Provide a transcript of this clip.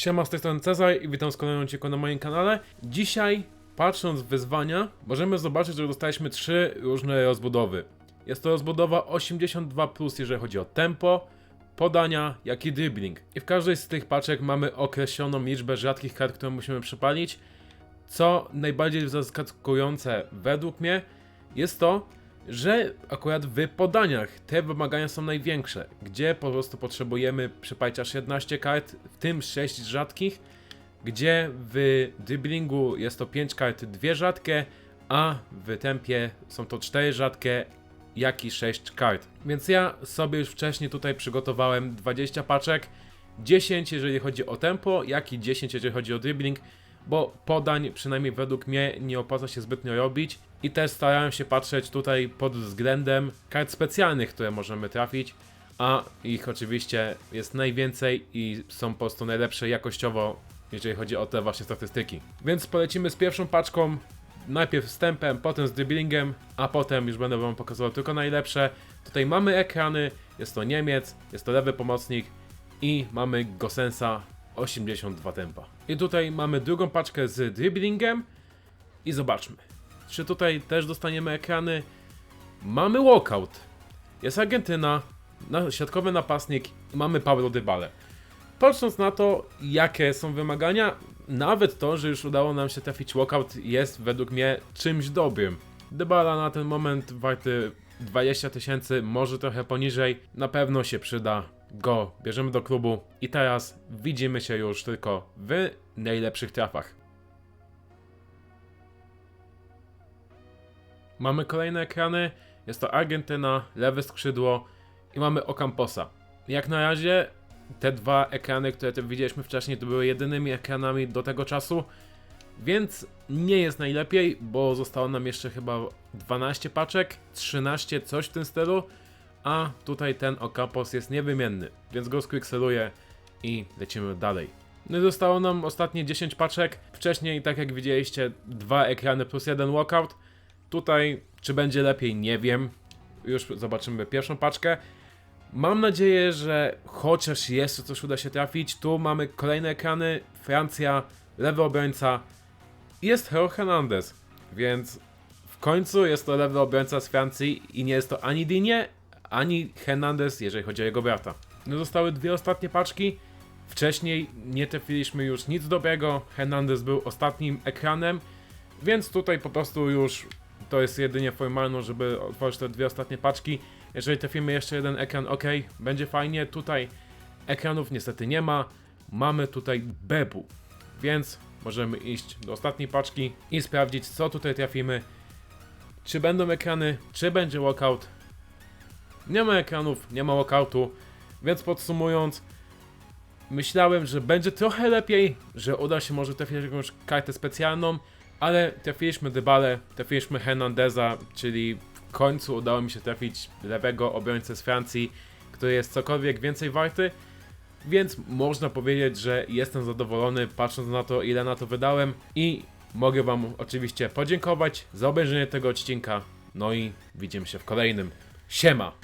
Siema, z tej strony i witam z kolejną odcinku na moim kanale. Dzisiaj, patrząc w wyzwania, możemy zobaczyć, że dostaliśmy trzy różne rozbudowy. Jest to rozbudowa 82+, jeżeli chodzi o tempo, podania, jak i dribbling. I w każdej z tych paczek mamy określoną liczbę rzadkich kart, które musimy przypalić. Co najbardziej zaskakujące według mnie jest to, że akurat w podaniach te wymagania są największe, gdzie po prostu potrzebujemy przypalić aż 11 kart, w tym 6 rzadkich, gdzie w dribblingu jest to 5 kart, 2 rzadkie, a w tempie są to 4 rzadkie, jak i 6 kart. Więc ja sobie już wcześniej tutaj przygotowałem 20 paczek, 10 jeżeli chodzi o tempo, jak i 10 jeżeli chodzi o dribbling, bo podań przynajmniej według mnie nie opłaca się zbytnio robić i też starałem się patrzeć tutaj pod względem kart specjalnych, które możemy trafić, a ich oczywiście jest najwięcej i są po prostu najlepsze jakościowo, jeżeli chodzi o te właśnie statystyki. Więc polecimy z pierwszą paczką, najpierw tempem, potem z dribblingiem, a potem już będę wam pokazywał tylko najlepsze. Tutaj mamy ekrany, jest to Niemiec, jest to lewy pomocnik i mamy Gosensa 82 tempa. I tutaj mamy drugą paczkę z dribblingiem i zobaczmy. Czy tutaj też dostaniemy ekrany? Mamy walkout. Jest Argentyna, na, środkowy napastnik i mamy Paulo Dybale. Patrząc na to, jakie są wymagania, nawet to, że już udało nam się trafić walkout jest według mnie czymś dobrym. Dybala na ten moment warty 20 tysięcy, może trochę poniżej, na pewno się przyda. Go bierzemy do klubu i teraz widzimy się już tylko w najlepszych trafach. Mamy kolejne ekrany. Jest to Argentyna, lewe skrzydło i mamy Ocamposa. Jak na razie te dwa ekrany, które widzieliśmy wcześniej, to były jedynymi ekranami do tego czasu, więc nie jest najlepiej, bo zostało nam jeszcze chyba 12 paczek, 13 coś w tym stylu, a tutaj ten Ocampos jest niewymienny, więc go squickseluję i lecimy dalej. No zostało nam ostatnie 10 paczek. Wcześniej, tak jak widzieliście, dwa ekrany plus jeden walkout. Tutaj, czy będzie lepiej, nie wiem. Już zobaczymy pierwszą paczkę. Mam nadzieję, że chociaż jeszcze coś uda się trafić. Tu mamy kolejne ekrany. Francja, lewy obrońca. Jest Hero Hernandez, więc w końcu jest to lewy obrońca z Francji i nie jest to ani Dinie, ani Hernandez, jeżeli chodzi o jego brata. No zostały dwie ostatnie paczki. Wcześniej nie trafiliśmy już nic dobrego. Hernandez był ostatnim ekranem, więc tutaj po prostu już to jest jedynie formalność, żeby otworzyć te dwie ostatnie paczki. Jeżeli trafimy jeszcze jeden ekran, ok, będzie fajnie. Tutaj ekranów niestety nie ma. Mamy tutaj Bebu, więc możemy iść do ostatniej paczki i sprawdzić, co tutaj trafimy. Czy będą ekrany, czy będzie walkout. Nie ma ekranów, nie ma walkoutu, więc podsumując, myślałem, że będzie trochę lepiej, że uda się może trafić jakąś kartę specjalną, ale trafiliśmy Dybale, trafiliśmy Hernandeza, czyli w końcu udało mi się trafić lewego obrońcę z Francji, który jest cokolwiek więcej warty, więc można powiedzieć, że jestem zadowolony patrząc na to, ile na to wydałem i mogę wam oczywiście podziękować za obejrzenie tego odcinka, no i widzimy się w kolejnym. Siema!